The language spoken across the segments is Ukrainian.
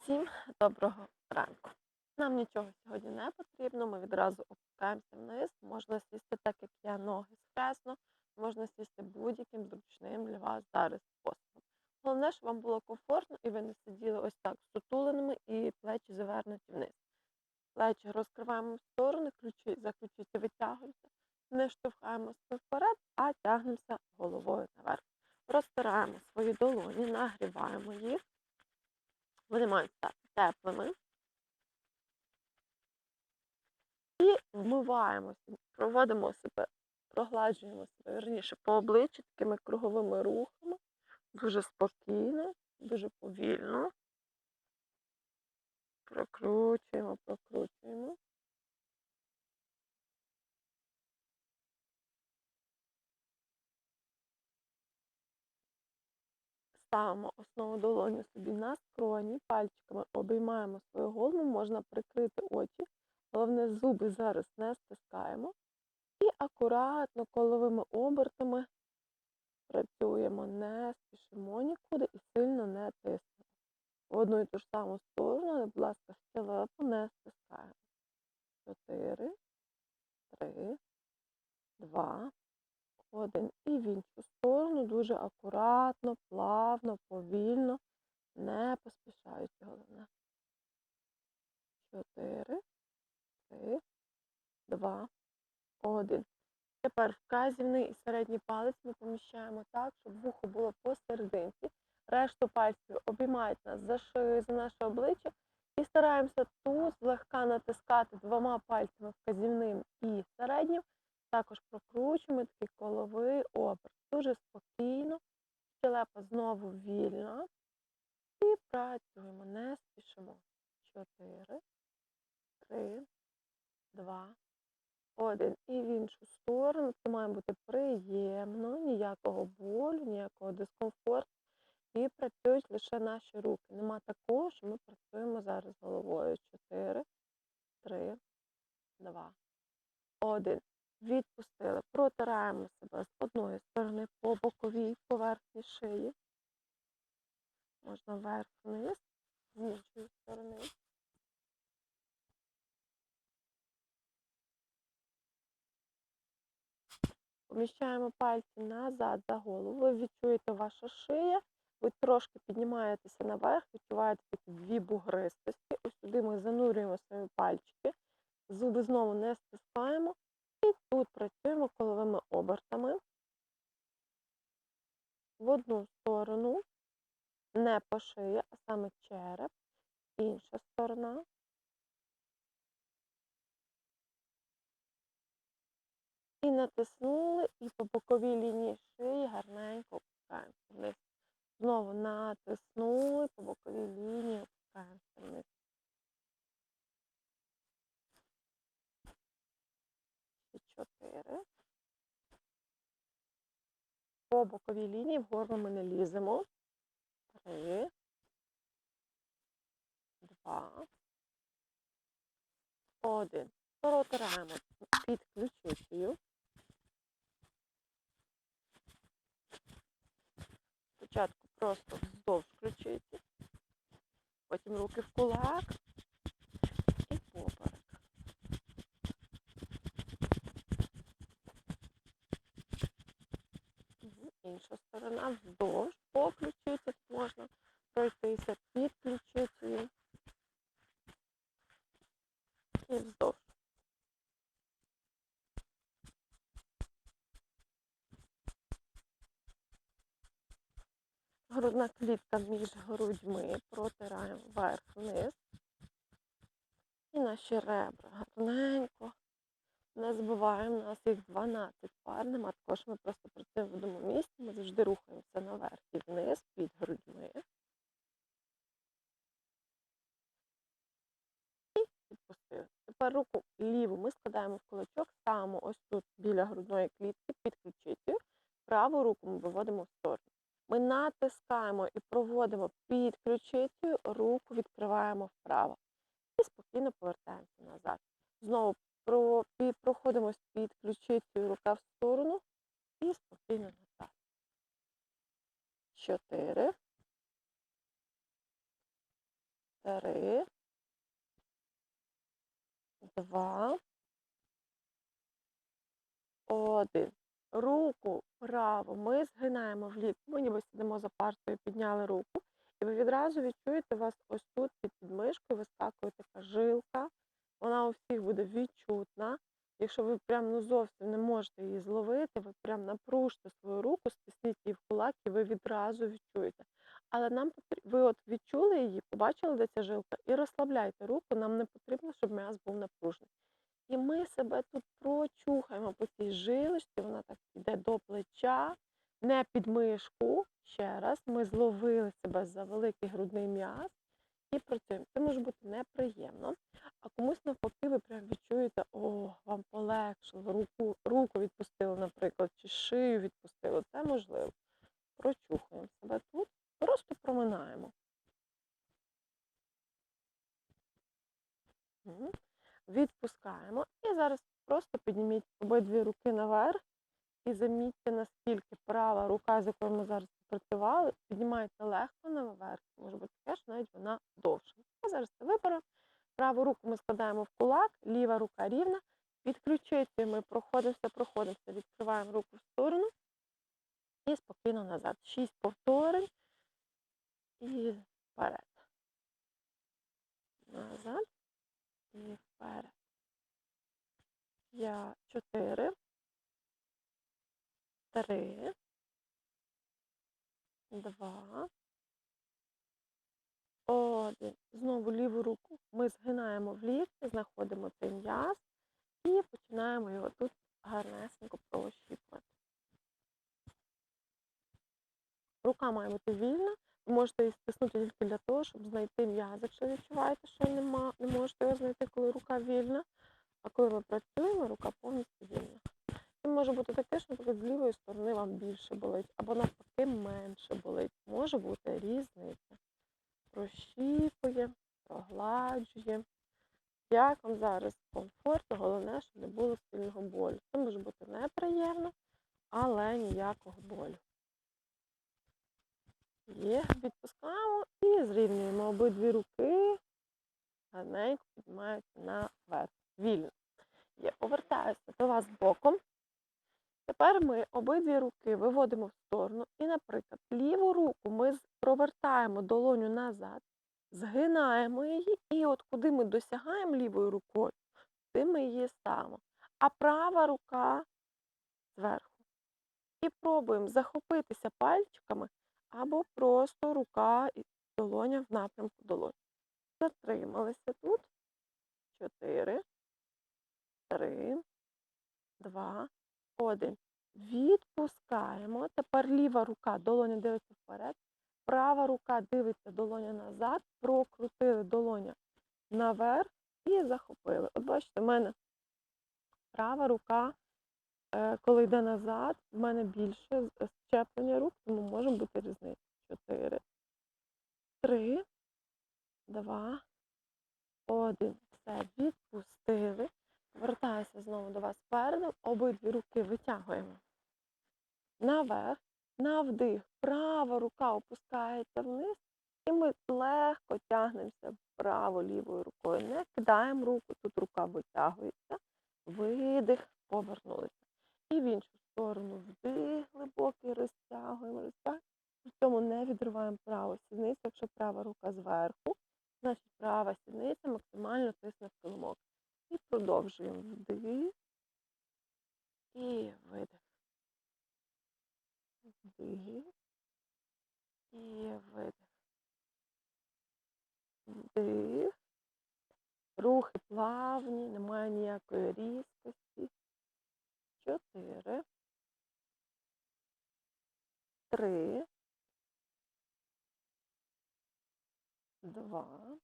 Всім доброго ранку. Нам нічого сьогодні не потрібно, ми відразу опускаємося вниз. Можна сісти так, як я, ноги скресно, можна сісти будь-яким зручним для вас зараз способом. Головне, щоб вам було комфортно і ви не сиділи ось так сутуленими і плечі завернуті вниз. Плечі розкриваємо в сторони, ключі за ключиці витягуємося, не штовхаємося вперед, а тягнемося головою наверх. Розтираємо свої долоні, нагріваємо їх. Вони теплими. І вмиваємося, проводимо себе, прогладжуємо себе, верніше, по обличчю такими круговими рухами, дуже спокійно, дуже повільно. Прокручуємо, прокручуємо. Ставимо основу долоні собі на скроні, пальчиками обіймаємо свою голову, можна прикрити очі. Головне, зуби зараз не стискаємо. І акуратно коловими обертами працюємо, не спішимо нікуди і сильно не тиснемо. В одну і ту ж саму сторону, будь ласка, щелепу не стискаємо. Чотири, три, два, один. І в іншу сторону дуже акуратно, плавно, повільно, не поспішаючи головне. Чотири, три, два, один. Тепер вказівний і середній палець ми поміщаємо так, щоб вухо було посерединці. Решту пальців обіймають нас за шию, за наше обличчя. І стараємося тут злегка натискати двома пальцями вказівним. Також прокручуємо такий коловий оберт. Дуже спокійно. Щелепа знову вільна. І працюємо, не спішимо. Чотири, три, два, один. І в іншу сторону. Це має бути приємно, ніякого болю, ніякого дискомфорту. І працюють лише наші руки. Нема такого, що ми працюємо зараз головою. Чотири, три, два, один. Відпустили. Протираємо себе з одної сторони по боковій поверхні шиї. Можна вверх-вниз, з іншої сторони. Поміщаємо пальці назад за голову. Ви відчуєте ваша шия. Ви трошки піднімаєтеся наверх, відчуваєте такі дві бугристості. Ось сюди ми занурюємо свої пальчики. Зуби знову не стискаємо. І тут працюємо коловими обертами в одну сторону, не по шиї, а саме череп, інша сторона. І натиснули, і по боковій лінії шиї гарненько опускаємося вниз. Знову натиснули, по боковій лінії опускаємося вниз. Чотири. По боковій лінії вгору ми не ліземо. Три. Два. Один. Протираємо під ключицею. Спочатку просто вздовж ключиці, потім руки в кулак Інша сторона вздовж по ключиці можна пройтися під ключицею і вздовж. Грудна клітка між грудьми протираємо вверх-вниз. І наші ребра гарненько. Не забуваємо, у нас їх 12 пар, нема також ми просто працюємо в одному місці, ми завжди рухаємося наверх і вниз під грудьми. І відпустили. Тепер руку ліву ми складаємо в кулачок, ставимо ось тут біля грудної клітки під ключицею. Праву руку ми виводимо в сторону. Ми натискаємо і проводимо під ключицею, руку відкриваємо вправо. І спокійно повертаємося назад. Знову про, проходимо під ключицею рука в сторону і спокійно назад. Чотири. Три. Два. Один. Руку праву ми згинаємо вліво. Ми ніби сидимо за партою, підняли руку. І ви відразу відчуєте, у вас ось тут під підмишкою вискакує така жилка. Вона у всіх буде відчутна. Якщо ви прям ну зовсім не можете її зловити, ви прям напружте свою руку, стисніть її в кулак, і ви відразу відчуєте. Але нам ви от відчули її, побачили, де ця жилка, і розслабляйте руку, нам не потрібно, щоб м'яз був напружений. І ми себе тут прочухаємо по цій жилочці, вона так йде до плеча, не під мишку. Ще раз, ми зловили себе за великий грудний м'яз і працюємо. Це може бути неприємно, комусь навпаки, ви прям відчуєте, о, вам полегшило, руку, руку відпустили, наприклад, чи шию відпустили. Це можливо. Прочухуємо себе тут, просто проминаємо. Відпускаємо. І зараз просто підніміть обидві руки наверх і замітьте, наскільки права рука, з якою ми зараз працювали, піднімається легко наверх. Може бути що навіть вона довша. А зараз це виберемо. Праву руку ми складаємо в кулак, ліва рука рівна. Від ключиці ми проходимося, проходимося, відкриваємо руку в сторону і спокійно назад. Шість повторень і вперед. Назад і вперед. Я чотири. Три. Два. Один. Знову ліву руку ми згинаємо в лікті, знаходимо цей м'яз і починаємо його тут гарнесенько прощіпувати. Рука має бути вільна. Ви можете її стиснути тільки для того, щоб знайти м'яз, якщо відчуваєте, що нема, не можете його знайти, коли рука вільна. А коли ми працюємо, рука повністю вільна. І може бути таке, що наприклад, з лівої сторони вам більше болить, або навпаки менше болить. Може бути різниця. Прощіпує, прогладжує. Як вам зараз комфортно, головне, щоб не було сильного болю. Це може бути неприємно, але ніякого болю. Є, відпускаємо і зрівнюємо обидві руки, гарненько піднімаються наверх. Вільно. Є, повертаюся до вас боком. Тепер ми обидві руки виводимо в сторону і, наприклад, ліву руку ми провертаємо долоню назад, згинаємо її, і от куди ми досягаємо лівою рукою, туди ми її ставимо. А права рука зверху. І пробуємо захопитися пальчиками або просто рука і долоня в напрямку долоні. Затрималися тут. Чотири, три, два, один. Відпускаємо. Тепер ліва рука, долоня дивиться вперед. Права рука дивиться долоня назад. Прокрутили долоня наверх і захопили. От бачите, в мене права рука, е, коли йде назад, в мене більше щеплення рук, тому може бути різниця. Чотири, три, два, один. Все, відпустили. Повертаюся знову до вас передом. Обидві руки витягуємо наверх, на вдих. Права рука опускається вниз, і ми легко тягнемося право-лівою рукою. Не кидаємо руку, тут рука витягується. Видих, повернулися. І в іншу сторону вдих, глибокий, розтягуємо, розтягуємо. При цьому не відриваємо праву сідницю. Якщо права рука зверху, значить права сідниця максимально тисне в килимок. І продовжуємо вдих і видих. Вдих і видих. Вдих. Рухи плавні, немає ніякої різкості. Чотири. Три. Два.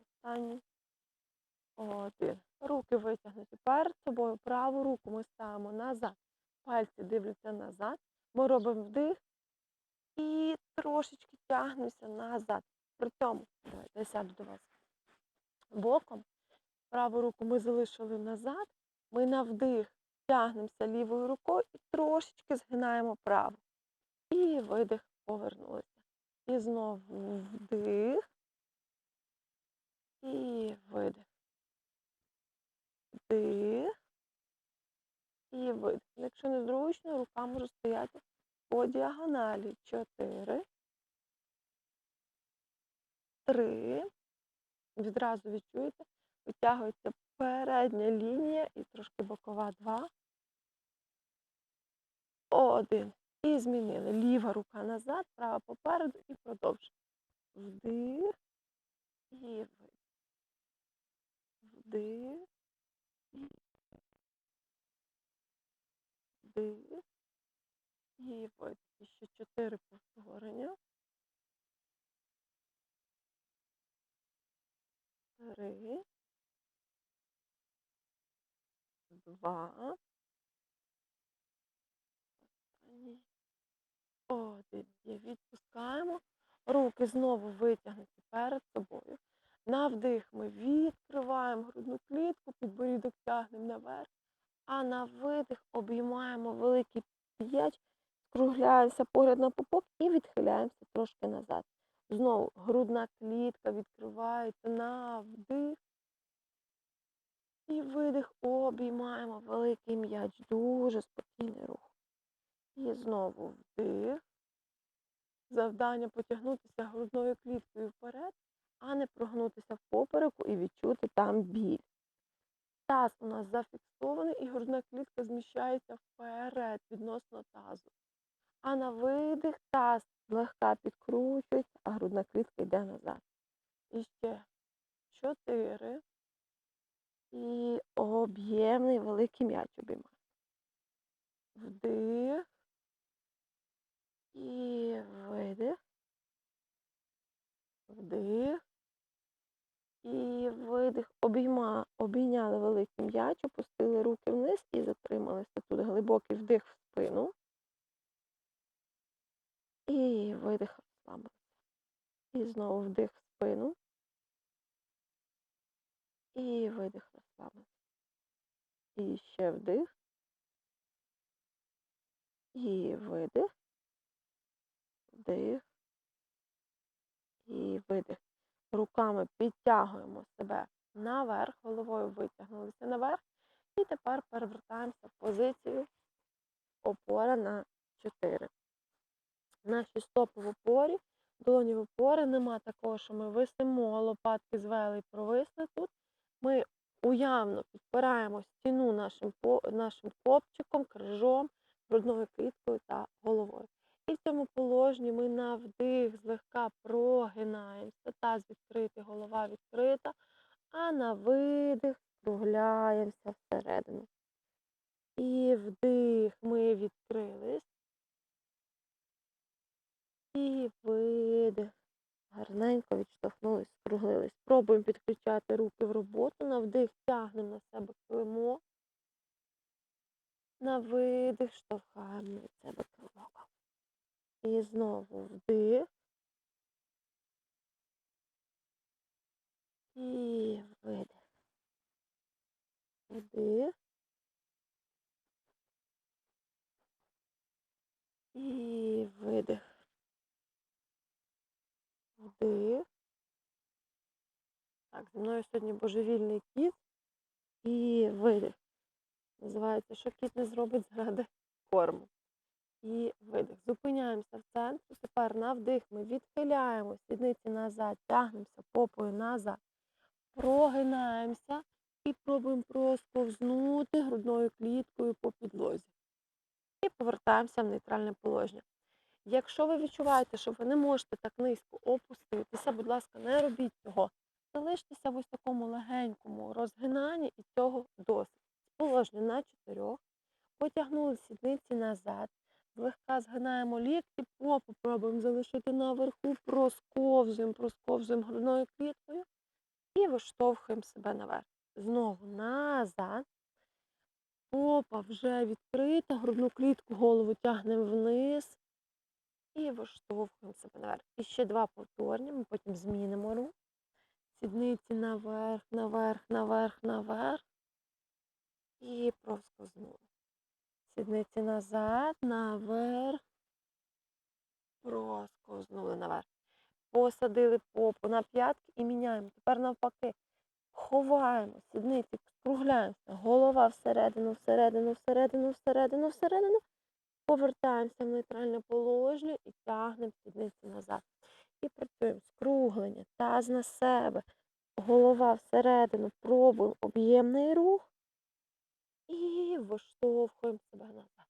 Останній. Один. Руки витягнуті перед собою. Праву руку ми ставимо назад. Пальці дивляться назад. Ми робимо вдих і трошечки тягнемося назад. При цьому, давайте я сяду до вас боком. Праву руку ми залишили назад. Ми на вдих тягнемося лівою рукою і трошечки згинаємо праву. І видих повернулися. І знову вдих. І видих. Вдих. І видих. Якщо незручно, рука може стояти по діагоналі. Чотири. Три. Відразу відчуєте, витягується передня лінія і трошки бокова. Два. Один. І змінили. Ліва рука назад, права попереду і продовжуємо. Вдих. І видих. Вдих. І вдих. І видих. Ще чотири повторення. Три. Два. Останній. Один. Відпускаємо. Руки знову витягнуті перед собою. На вдих ми відкриваємо грудну клітку, підборідок тягнемо наверх, а на видих обіймаємо великий п'ять, скругляємося погляд на пупок і відхиляємося трошки назад. Знову грудна клітка відкривається на вдих. І видих обіймаємо великий м'яч. Дуже спокійний рух. І знову вдих. Завдання потягнутися грудною кліткою вперед, а не прогнутися в попереку і відчути там біль. Таз у нас зафіксований і грудна клітка зміщається вперед відносно тазу. А на видих таз злегка підкручується, а грудна клітка йде назад. І ще чотири. І об'ємний великий м'яч обіймаємо. Вдих. І видих. Вдих. І видих. Обійма, обійняли великий м'яч, опустили руки вниз і затрималися тут. Глибокий вдих в спину. І видих розслабилися. І знову вдих в спину. І видих розслабилися. І ще вдих. І видих. Вдих. Видих. Руками підтягуємо себе наверх, головою витягнулися наверх. І тепер перевертаємося в позицію опора на 4. Наші стопи в опорі, долоні в опорі. Нема такого, що ми висимо, лопатки звели і провисли тут. Ми уявно підпираємо стіну нашим, нашим копчиком, крижом, грудною кліткою та головою. І в цьому положенні ми на вдих злегка прогинаємося, таз відкритий, голова відкрита, а на видих скругляємося всередину. І вдих ми відкрились. І видих. Гарненько відштовхнулись, скруглились. Пробуємо підключати руки в роботу. На вдих тягнемо на себе килимок. На видих штовхаємо від себе килимок. І знову вдих. І видих. Вдих. І видих. Вдих. Так, зі мною сьогодні божевільний кіт і видих. Називається, що кіт не зробить заради корму. І видих. Зупиняємося в центрі. Тепер на вдих ми відхиляємо сідниці назад, тягнемося попою назад, прогинаємося і пробуємо просковзнути грудною кліткою по підлозі. І повертаємося в нейтральне положення. Якщо ви відчуваєте, що ви не можете так низько опуститися, будь ласка, не робіть цього. Залиштеся в ось легенькому розгинанні і цього досить. Положення на чотирьох. Потягнули сідниці назад. Злегка згинаємо лікті, попу пробуємо залишити наверху, просковзуємо, просковзуємо грудною кліткою і виштовхуємо себе наверх. Знову назад. Попа вже відкрита, грудну клітку, голову тягнемо вниз і виштовхуємо себе наверх. І ще два повторні, ми потім змінимо рух. Сідниці наверх, наверх, наверх, наверх. І проскознули. Сідниці назад, наверх. Просковзнули наверх. Посадили попу на п'ятки і міняємо. Тепер навпаки. Ховаємо сідниці, скругляємося. Голова всередину, всередину, всередину, всередину, всередину. Повертаємося в нейтральне положення і тягнемо сідниці назад. І працюємо скруглення, таз на себе, голова всередину, пробуємо об'ємний рух і виштовхуємо себе назад.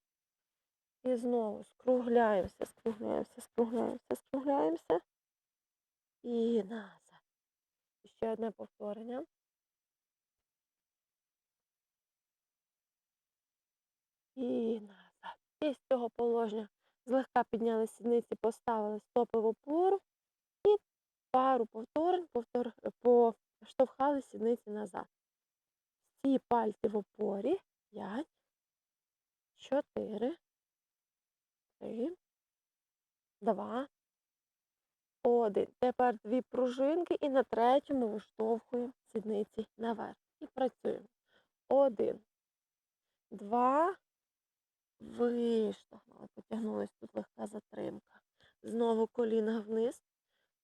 І знову скругляємося, скругляємося, скругляємося, скругляємося. І назад. Ще одне повторення. І назад. І з цього положення злегка підняли сідниці, поставили стопи в опору і пару повторень повтор... поштовхали сідниці назад. Всі пальці в опорі. 5, 4, 3, 2, 1. Тепер дві пружинки і на третьому виштовхуємо сідниці наверх. І працюємо. Один, два, виштовхнули. Потягнулась тут легка затримка. Знову коліна вниз.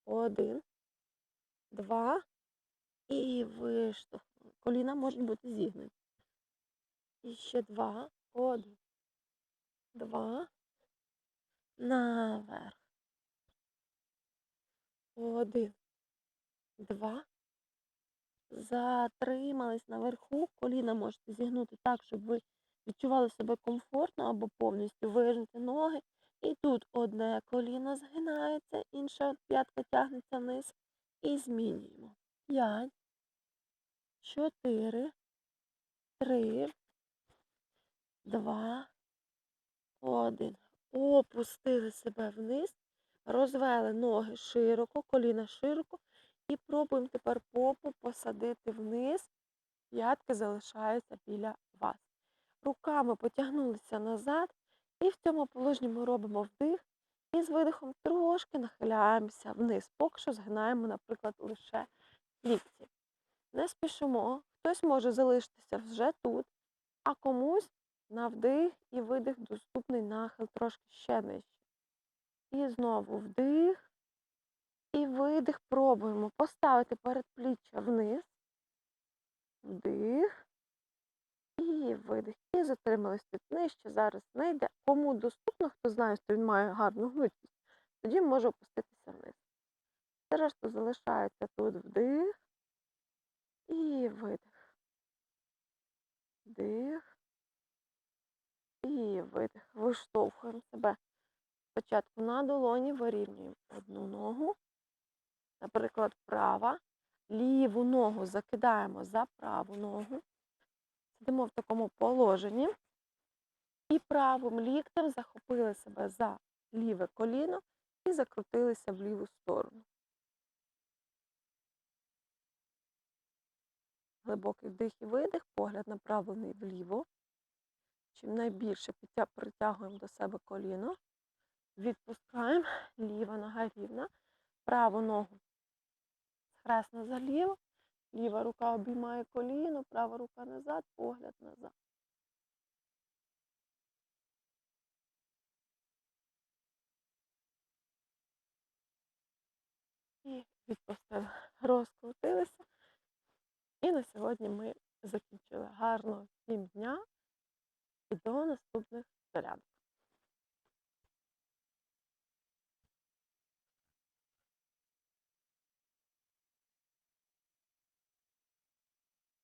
Один, два і виштовхнули. Коліна можуть бути зігнуті. І ще два. Один, два. Наверх. Один, два. Затримались наверху. Коліна можете зігнути так, щоб ви відчували себе комфортно або повністю вижити ноги. І тут одне коліно згинається, інша п'ятка тягнеться вниз. І змінюємо. П'ять, чотири, три, два, один. Опустили себе вниз. Розвели ноги широко, коліна широко. І пробуємо тепер попу посадити вниз. П'ятки залишаються біля вас. Руками потягнулися назад. І в цьому положенні ми робимо вдих. І з видихом трошки нахиляємося вниз. Поки що згинаємо, наприклад, лише лікті. Не спішимо. Хтось може залишитися вже тут, а комусь на вдих і видих доступний нахил трошки ще нижче. І знову вдих. І видих. Пробуємо поставити передпліччя вниз. Вдих. І видих. І затримались тут нижче. Зараз не йде. Кому доступно, хто знає, що він має гарну гнучкість, тоді може опуститися вниз. Все решту залишається тут вдих. І видих. Вдих. І видих. Виштовхуємо себе. Спочатку на долоні вирівнюємо одну ногу, наприклад, права, ліву ногу закидаємо за праву ногу, сидимо в такому положенні і правим ліктем захопили себе за ліве коліно і закрутилися в ліву сторону. Глибокий вдих і видих, погляд направлений вліво. Чим найбільше притягуємо до себе коліно. Відпускаємо, ліва нога рівна, праву ногу схресно за ліво, ліва рука обіймає коліно, права рука назад, погляд назад. І відпустили, розкрутилися. І на сьогодні ми закінчили. Гарного всім дня. І до наступних